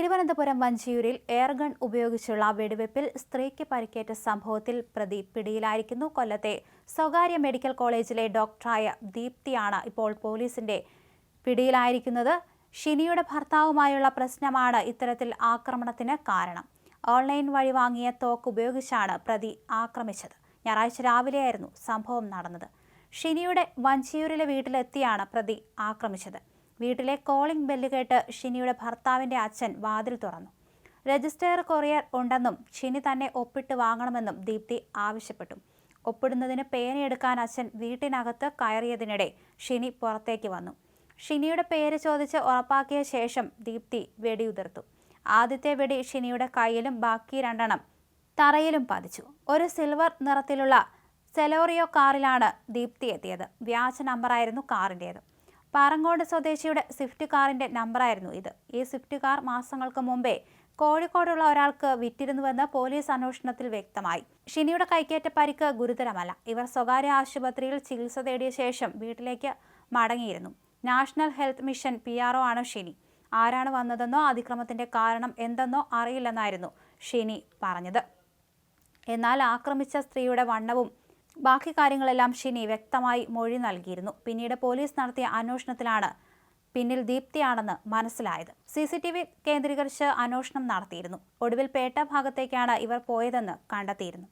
Thiruvananthapuram വഞ്ചിയൂരിൽ air gun ഉപയോഗിച്ചുള്ള വെടിവെപ്പിൽ സ്ത്രീക്ക് പരിക്കേറ്റ സംഭവത്തിൽ പ്രതി പിടിയിലായിരിക്കുന്നു. കൊല്ലത്തെ സ്വകാര്യ മെഡിക്കൽ കോളേജിലെ ഡോക്ടറായ ദീപ്തിയാണ് ഇപ്പോൾ പോലീസിന്റെ പിടിയിലായിരിക്കുന്നത്. ഷിനിയുടെ ഭർത്താവുമായുള്ള പ്രശ്നമാണ് ഇത്തരത്തിൽ ആക്രമണത്തിന് കാരണം. ഓൺലൈൻ വഴി വാങ്ങിയ തോക്ക് ഉപയോഗിച്ചാണ് പ്രതി ആക്രമിച്ചത്. ഞായറാഴ്ച രാവിലെയായിരുന്നു സംഭവം നടന്നത്. ഷിനിയുടെ വഞ്ചിയൂരിലെ വീട്ടിലെത്തിയാണ് പ്രതി ആക്രമിച്ചത്. വീട്ടിലെ കോളിംഗ് ബെല്ല് കേട്ട് ഷിനിയുടെ ഭർത്താവിന്റെ അച്ഛൻ വാതിൽ തുറന്നു. രജിസ്റ്റർ കൊറിയർ ഉണ്ടെന്നും ഷിനി തന്നെ ഒപ്പിട്ട് വാങ്ങണമെന്നും ദീപ്തി ആവശ്യപ്പെട്ടു. ഒപ്പിടുന്നതിന് പേനയെടുക്കാൻ അച്ഛൻ വീട്ടിനകത്ത് കയറിയതിനിടെ ഷിനി പുറത്തേക്ക് വന്നു. ഷിനിയുടെ പേര് ചോദിച്ച് ഉറപ്പാക്കിയ ശേഷം ദീപ്തി വെടിയുതിർത്തു. ആദ്യത്തെ വെടി ഷിനിയുടെ കയ്യിലും ബാക്കി രണ്ടെണ്ണം തറയിലും പതിച്ചു. ഒരു സിൽവർ നിറത്തിലുള്ള സെലോറിയോ കാറിലാണ് ദീപ്തി എത്തിയത്. വ്യാജ നമ്പറായിരുന്നു കാറിന്റേത് പാറങ്ങോട് സ്വദേശിയുടെ സ്വിഫ്റ്റ് കാറിന്റെ നമ്പറായിരുന്നു ഇത്. ഈ സ്വിഫ്റ്റ് കാർ മാസങ്ങൾക്ക് മുമ്പേ കോഴിക്കോടുള്ള ഒരാൾക്ക് വിറ്റിരുന്നുവെന്ന് പോലീസ് അന്വേഷണത്തിൽ വ്യക്തമായി. ഷിനിയുടെ കൈക്കേറ്റ പരിക്ക് ഗുരുതരമല്ല. ഇവർ സ്വകാര്യ ആശുപത്രിയിൽ ചികിത്സ തേടിയ ശേഷം വീട്ടിലേക്ക് മടങ്ങിയിരുന്നു. നാഷണൽ ഹെൽത്ത് മിഷൻ പി ആണ് ഷിനി. ആരാണ് വന്നതെന്നോ അതിക്രമത്തിന്റെ കാരണം എന്തെന്നോ അറിയില്ലെന്നായിരുന്നു ഷിനി പറഞ്ഞത്. എന്നാൽ ആക്രമിച്ച സ്ത്രീയുടെ വണ്ണവും ബാക്കി കാര്യങ്ങളെല്ലാം ഷിനി വ്യക്തമായി മൊഴി നൽകിയിരുന്നു. പിന്നീട് പോലീസ് നടത്തിയ അന്വേഷണത്തിലാണ് പിന്നിൽ ദീപ്തിയാണെന്ന് മനസ്സിലായത്. സി സി ടി വി കേന്ദ്രീകരിച്ച് അന്വേഷണം നടത്തിയിരുന്നു. ഒടുവിൽ പേട്ട ഭാഗത്തേക്കാണ് ഇവർ പോയതെന്ന് കണ്ടെത്തിയിരുന്നു.